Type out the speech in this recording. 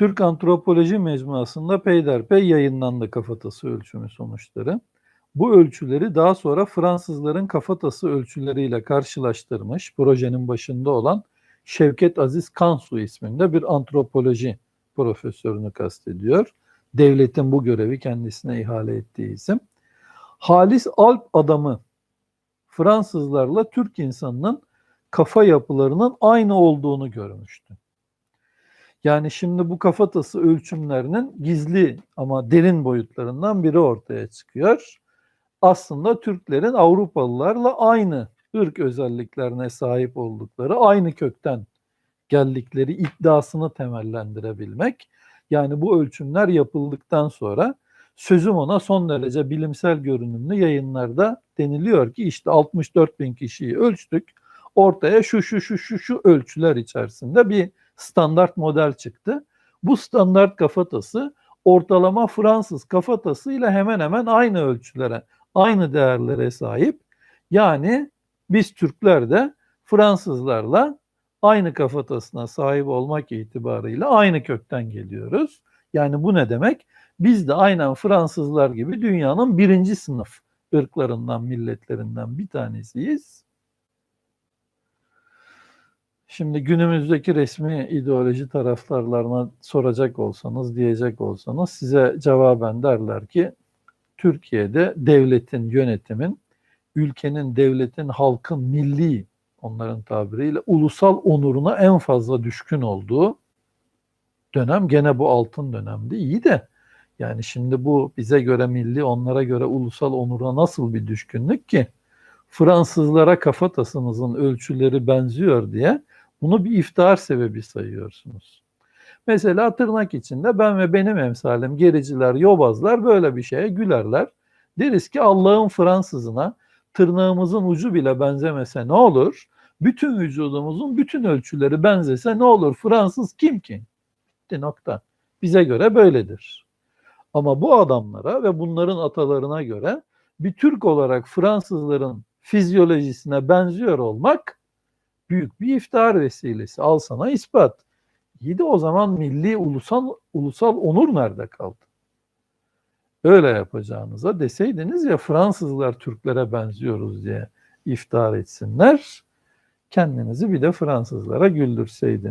Türk Antropoloji Mecmuası'nda peyderpey yayınlandı kafatası ölçümü sonuçları. Bu ölçüleri daha sonra Fransızların kafatası ölçüleriyle karşılaştırmış projenin başında olan Şevket Aziz Kansu isminde bir antropoloji profesörünü kastediyor. Devletin bu görevi kendisine ihale ettiği isim. Halis Alp adamı Fransızlarla Türk insanının kafa yapılarının aynı olduğunu görmüştü. Yani şimdi bu kafatası ölçümlerinin gizli ama derin boyutlarından biri ortaya çıkıyor. Aslında Türklerin Avrupalılarla aynı ırk özelliklerine sahip oldukları, aynı kökten geldikleri iddiasını temellendirebilmek. Yani bu ölçümler yapıldıktan sonra sözüm ona son derece bilimsel görünümlü yayınlarda deniliyor ki işte 64 bin kişiyi ölçtük. Ortaya şu şu şu şu şu ölçüler içerisinde bir standart model çıktı. Bu standart kafatası ortalama Fransız kafatası ile hemen hemen aynı ölçülere, aynı değerlere sahip. Yani biz Türkler de Fransızlarla aynı kafatasına sahip olmak itibarıyla aynı kökten geliyoruz. Yani bu ne demek? Biz de aynen Fransızlar gibi dünyanın birinci sınıf ırklarından, milletlerinden bir tanesiyiz. Şimdi günümüzdeki resmi ideoloji taraftarlarına soracak olsanız, diyecek olsanız size cevaben derler ki Türkiye'de devletin, yönetimin, ülkenin, devletin, halkın milli onların tabiriyle ulusal onuruna en fazla düşkün olduğu dönem gene bu altın dönemdi. İyi de yani şimdi bu bize göre milli, onlara göre ulusal onura nasıl bir düşkünlük ki? Fransızlara kafatasınızın ölçüleri benziyor diye bunu bir iftihar sebebi sayıyorsunuz. Mesela tırnak içinde ben ve benim emsalim gericiler, yobazlar böyle bir şeye gülerler. Deriz ki Allah'ın Fransızına tırnağımızın ucu bile benzemese ne olur? Bütün vücudumuzun bütün ölçüleri benzese ne olur? Fransız kim ki? Bitti nokta. Bize göre böyledir. Ama bu adamlara ve bunların atalarına göre bir Türk olarak Fransızların fizyolojisine benziyor olmak büyük bir iftihar vesilesi. Al sana ispat. İyi de o zaman milli ulusal ulusal onur nerede kaldı? Öyle yapacağınıza deseydiniz ya Fransızlar Türklere benziyoruz diye iftihar etsinler. Kendinizi bir de Fransızlara güldürseydiniz.